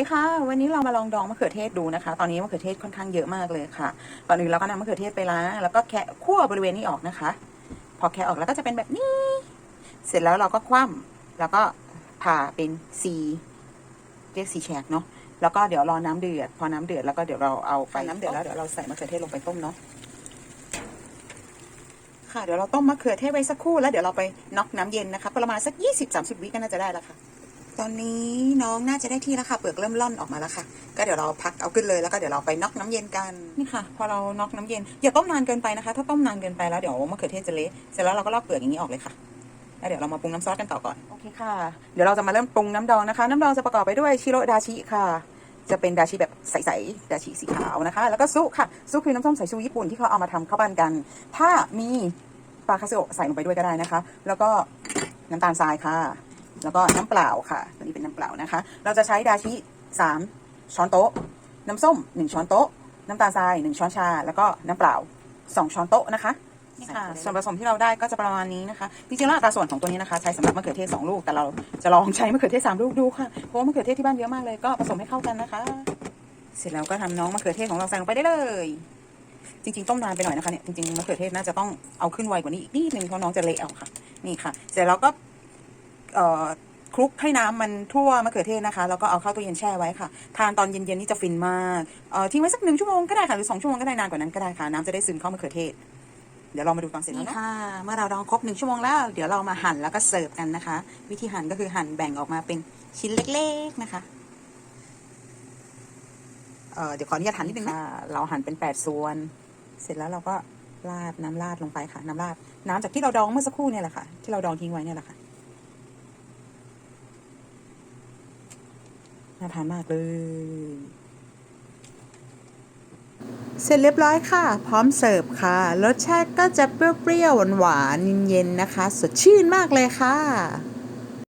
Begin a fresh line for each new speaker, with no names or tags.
ดีค่ะ วันนี้เรามาลองดองมะเขือเทศดูนะคะ ตอนนี้มะเขือเทศค่อนข้างเยอะมากเลยค่ะก่อนอื่นเราก็นำมะเขือเทศไปล้างแล้วก็แคะคั่วบริเวณนี้ออกนะคะ พอแคะออกแล้วก็จะเป็นแบบนี้ เสร็จแล้วเราก็คว่ำแล้วก็ผ่าเป็นซีเรียกซีแฉกเนาะแล้วก็เดี๋ยวรอน้ำเดือด พอน้ำเดือดแล้วก็เดี๋ยวเราเอาไปน้ำเดือดแล้วเดี๋ยวเราใส่มะเขือเทศลงไปต้มเนาะค่ะเดี๋ยวเราต้มมะเขือเทศไว้สักครู่แล้วเดี๋ยวเราไปน็อกน้ำเย็นนะคะ ประมาณสัก 20-30 วิก็น่าจะได้แล้วค่ะ ตอนนี้น้องน่าจะได้ที่แล้วค่ะเปลือกเริ่มล่อนออกมาแล้วค่ะ ก็เดี๋ยวเราพักเอาขึ้นเลยแล้วก็เดี๋ยวเราไปน็อกน้ำเย็นกันนี่ค่ะ พอเราน็อกน้ำเย็นอย่าต้มนานเกินไปนะคะ ถ้าต้มนานเกินไปแล้วเดี๋ยวมะเขือเทศจะเละเสร็จแล้วเราก็ลอกเปลือกอย่างนี้ออกเลยค่ะแล้วเดี๋ยวเรามาปรุงน้ำซอสกันต่อก่อนโอเคค่ะ เดี๋ยวเราจะมาเริ่มปรุงน้ำดองนะคะ น้ำดองจะประกอบไปด้วยชิโรดาชิค่ะ จะเป็นดาชิแบบใสๆดาชิสีขาวนะคะ แล้วก็ซุค่ะซุคือน้ำส้มสายชูญี่ปุ่นที่เขาเอามาทำข้าวปั้นกัน ถ้ามีปลาคาเซโอะใส่ลงไปด้วยก็ได้นะคะ แล้วก็น้ำตาลทรายค่ะ แล้วก็น้ำเปล่าค่ะ ตัวนี้เป็นน้ำเปล่านะคะ เราจะใช้ดาชิสามช้อนโต๊ะ น้ำส้มหนึ่งช้อนโต๊ะ น้ำตาลทรายหนึ่งช้อนชา แล้วก็น้ำเปล่าสองช้อนโต๊ะนะคะนี่ค่ะส่วนผสมที่เราได้ก็จะประมาณนี้นะคะจริงๆแล้วอัตราส่วนของตัวนี้นะคะ ใช้สำหรับมะเขือเทศสองลูกแต่เราจะลองใช้มะเขือเทศสามลูกดูค่ะเพราะว่ามะเขือเทศที่บ้านเยอะมากเลยก็ผสมให้เข้ากันนะคะ เสร็จแล้วก็ทำน้องมะเขือเทศของเราใส่ลงไปได้เลย จริง ๆ ต้มนานไปหน่อยนะคะเนี่ยจริงๆมะเขือเทศน่าจะต้องเอาขึ้นไวกว่านี้อีกนิดนึงเพราะน้องจะเละเอาค่ะ นี่ค่ะ เสร็จแล้วก็เอ่อ คลุกให้น้ำมันทั่วมะเขือเทศนะคะ แล้วก็เอาเข้าตู้เย็นแช่ไว้ค่ะ ทานตอนเย็นๆนี่จะฟินมากเอ่อทิ้งไว้สักหนึ่งชั่วโมงก็ได้ค่ะหรือสองชั่วโมงก็ได้นานกว่านั้นก็ได้ค่ะ น้ำจะได้ซึมเข้ามะเขือเทศ เดี๋ยวเรามาดูตอนเสร็จแล้วค่ะ เมื่อเราดองครบหนึ่งชั่วโมงแล้ว เดี๋ยวเรามาหั่นแล้วก็เสิร์ฟกันนะคะ วิธีหั่นก็คือหั่นแบ่งออกมาเป็นชิ้นเล็ก ๆนะคะเอ่อเดี๋ยวขออนุญาตหั่นนิดนึงนะเราหั่นเป็นแปดส่วน เสร็จแล้วเราก็ราดน้ำราดลงไปค่ะ น้ำราดน้ำจากที่เราดองเมื่อสักครู่เนี่ยแหละค่ะ ที่เราดองทิ้งไว้เนี่ยแหละค่ะ น่าทานมากเลย เสร็จเรียบร้อยค่ะ พร้อมเสิร์ฟค่ะ รสชาติก็จะเปรี้ยวๆหวานๆเย็นๆนะคะ สดชื่นมากเลยค่ะ